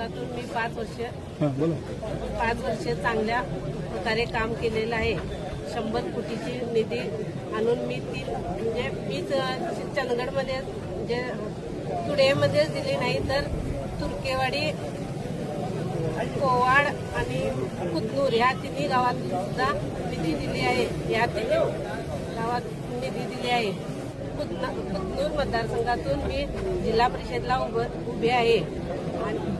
मतदारसंघातून मी पाच वर्ष हां बोला. पाच वर्ष चांगल्या प्रकारे काम केलेलं आहे. शंभर कोटीची निधी आणून मी ती म्हणजे मीच चंदगडमध्ये म्हणजे टुडेमध्येच दिली नाही तर तुर्केवाडी कोवाड आणि कुतनूर ह्या तिन्ही गावात सुद्धा निधी दिली आहे. या तिन्ही गावात निधी दिली आहे. कुतना- कुतनूर मतदारसंघातून मी जिल्हा परिषदला उभ उभे आहे. आणि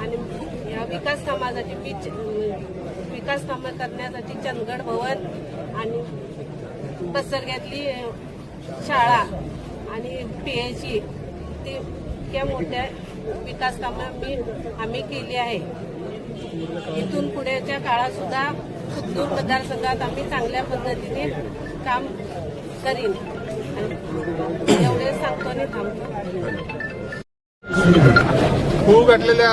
आणि या विकास कामासाठी बीच विकास कामं करण्यासाठी चंदगड भवन आणि पसरग्यातली शाळा आणि पीएचई ते इतक्या मोठ्या विकास कामं मी आम्ही केली आहे. इथून पुढेच्या काळात सुद्धा कुतूर मतदारसंघात आम्ही चांगल्या पद्धतीने काम करीन. आणि एवढे सांगतो आणि थांबतो. होऊ घातलेल्या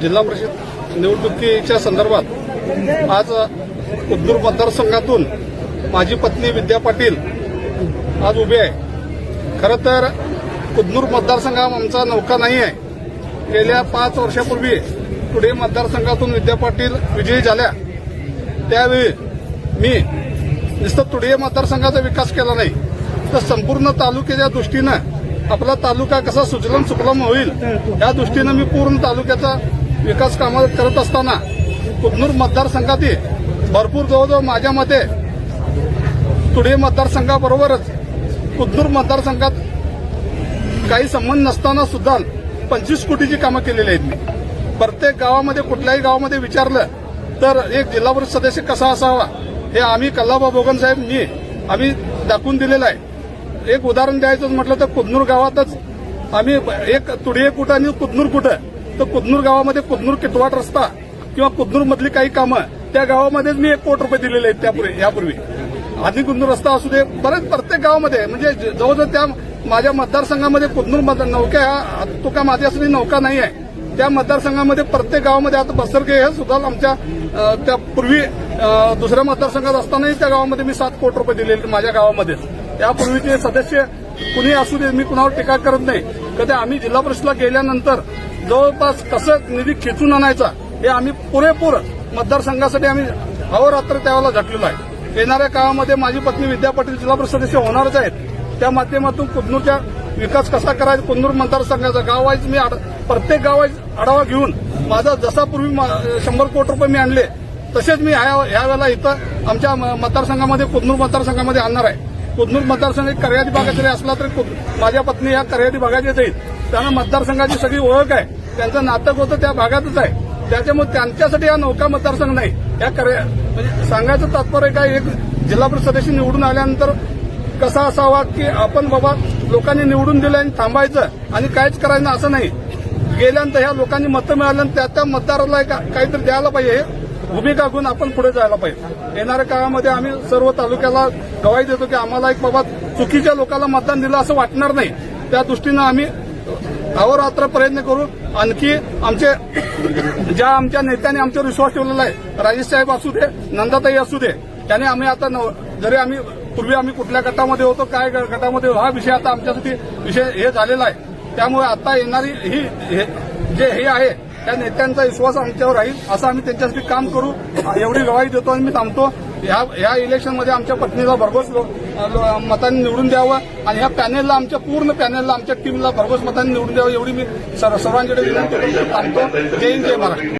जिल्हा परिषद निवडणुकीच्या संदर्भात आज उद्दूर मतदारसंघातून माझी पत्नी विद्या पाटील आज उभी आहे. खरं तर कुदनूर मतदारसंघ आमचा नौका नाही आहे. गेल्या पाच वर्षापूर्वी पुढे मतदारसंघातून विद्या पाटील विजयी झाल्या. त्यावेळी मी नुसतं तुडे मतदारसंघाचा विकास केला नाही तर संपूर्ण तालुक्याच्या दृष्टीनं आपला तालुका कसा सुजलम सुकलम होईल या दृष्टीनं मी पूर्ण तालुक्याचा विकास कामं करत असताना कुदनूर मतदारसंघातील भरपूर जवळजवळ माझ्या मते तुडे मतदारसंघाबरोबरच कुदनूर मतदारसंघात काही संबंध नसताना सुद्धा पंचवीस कोटीची कामं केलेली आहेत मी. प्रत्येक गावामध्ये कुठल्याही गावामध्ये विचारलं तर एक जिल्हा परिषद सदस्य कसा असावा हे आम्ही कल्लाबा बोगन साहेब मी आम्ही दाखवून दिलेलं आहे. एक उदाहरण द्यायचं म्हटलं तर कुदनूर गावातच आम्ही एक तुडिये कुठं आणि कुदनूर कुठं? तर कुदनूर गावामध्ये कुदनूर किटवाट रस्ता किंवा कुदनूर मधली काही कामं त्या गावामध्येच मी एक कोटी रुपये दिलेले आहेत त्यापूर्वी यापूर्वी. आधी कुदनूर रस्ता असू दे बरेच प्रत्येक गावामध्ये म्हणजे ज- जवळजवळ त्या माझ्या मतदारसंघामध्ये कुदनूर नौक्या नौका तुका माझी असली नौका नाही आहे त्या मतदारसंघामध्ये प्रत्येक गावामध्ये आता बसरगे हे सुद्धा आमच्या त्या पूर्वी दुसऱ्या मतदारसंघात असतानाही त्या गावामध्ये मी सात कोटी रुपये दिलेले माझ्या गावामध्ये. त्यापूर्वीचे सदस्य कुणी असू दे मी कुणावर टीका करत नाही. कधी आम्ही जिल्हा परिषदला गेल्यानंतर जवळपास कसं निधी खेचून आणायचा हे आम्ही पुरेपूर मतदारसंघासाठी आम्ही अहोरात्र त्यावेळेला झटलेलो आहे. येणाऱ्या काळामध्ये माझी पत्नी विद्या पाटील जिल्हा परिषद सदस्य होणारच आहेत. त्या माध्यमातून कुदनूरच्या विकास कसा करायचा कुदनूर मतदारसंघाचा गाववाईज मी प्रत्येक गाववाईज आढावा घेऊन माझा जसा पूर्वी मा- शंभर कोटी रुपये मी आणले तसेच मी ह्या ह्या वेळेला इथं आमच्या म- मतदारसंघामध्ये कुदनूर मतदारसंघामध्ये आणणार आहे. कुदनूर मतदारसंघ एक कर्यादी भागात जरी असला तरी कुद- माझ्या पत्नी ह्या कर्यादी भागात येत त्यांना मतदारसंघाची सगळी ओळख आहे. त्यांचं नाटक होतं त्या भागातच आहे. त्याच्यामुळे त्यांच्यासाठी हा नौका मतदारसंघ नाही. या म्हणजे सांगायचं तात्पर्य काय एक जिल्हा परिषद सदस्य निवडून आल्यानंतर कसा असावा की आपण बाबा लोकांनी निवडून दिलं आणि थांबायचं आणि काहीच करायचं असं नाही. गेल्यानंतर ह्या लोकांनी मतं मिळाल्यानंतर त्या त्या मतदाराला काहीतरी द्यायला पाहिजे. हे भूमिका घेऊन आपण पुढे जायला पाहिजे. येणाऱ्या काळामध्ये आम्ही सर्व तालुक्याला गवाही देतो की आम्हाला एक बाबा चुकीच्या लोकांना मतदान दिलं असं वाटणार नाही. त्या दृष्टीनं आम्ही अहोरात्र प्रयत्न करू आणखी आमचे ज्या आमच्या नेत्याने आमच्यावर विश्वास ठेवलेला आहे राजेश साहेब असू दे नंदाताई असू दे त्याने आम्ही आता जरी आम्ही पूर्वी आम्ही कुठल्या गटामध्ये होतो काय ग- गटामध्ये हा विषय आता आमच्यासाठी विषय हे झालेला आहे. त्यामुळे आता येणारी ही हे- जे हे आहे त्या नेत्यांचा विश्वास आमच्यावर राहील असं आम्ही त्यांच्यासाठी काम करू. एवढी गवाही देतो आणि मी थांबतो. ह्या ह्या इलेक्शनमध्ये आमच्या पत्नीला भरघोस मतांनी निवडून द्यावं आणि या पॅनेलला आमच्या पूर्ण पॅनेलला आमच्या टीमला भरघोस मतांनी निवडून द्यावं एवढी मी सर्वांकडे विनंती करतो. जय हिंद जय महाराष्ट्र.